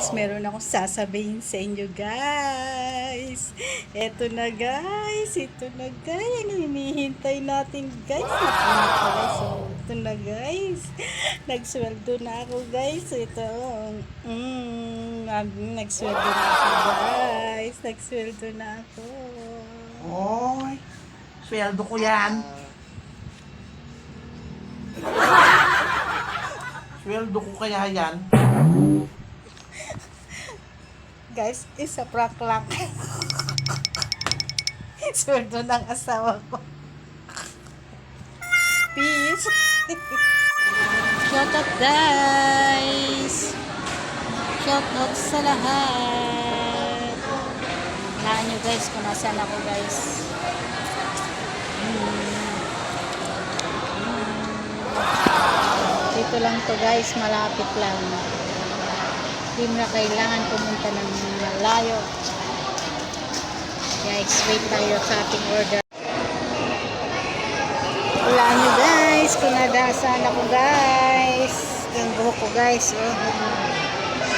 guys, meron akong sasabihin sa inyo guys. Eto na guys, ito na guys. Ang hinihintay natin guys. Guys. So, ito na guys. Nagsweldo na ako guys. Ito. Mm, nag- nagsweldo na ako guys. Nagsweldo na ako. Oy, sweldo ko yan. Sweldo ko kaya yan. Guys, isa prank lang. Sweldo ng asawa ko. Peace. Shout out guys. Shout out sa lahat. Laan nyo guys kung nasaan ako guys. Mm. Mm. Dito lang to guys, malapit lang. Hindi mo na kailangan pumunta ng malayo. Guys, wait tayo sa ating order. Wala nyo guys, kung nadasaan ako guys. Yung buhok ko guys. Oh.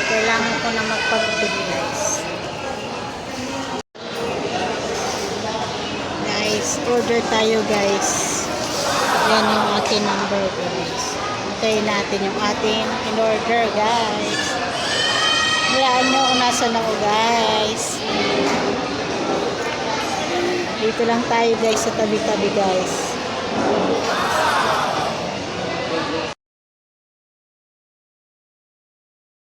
Kailangan ko na magpagupit guys. Guys, order tayo guys. Yan yung ating number guys. Hintayin natin yung ating in-order guys. Walaan nyo kung nasan ako guys. Dito lang tayo guys sa tabi-tabi guys.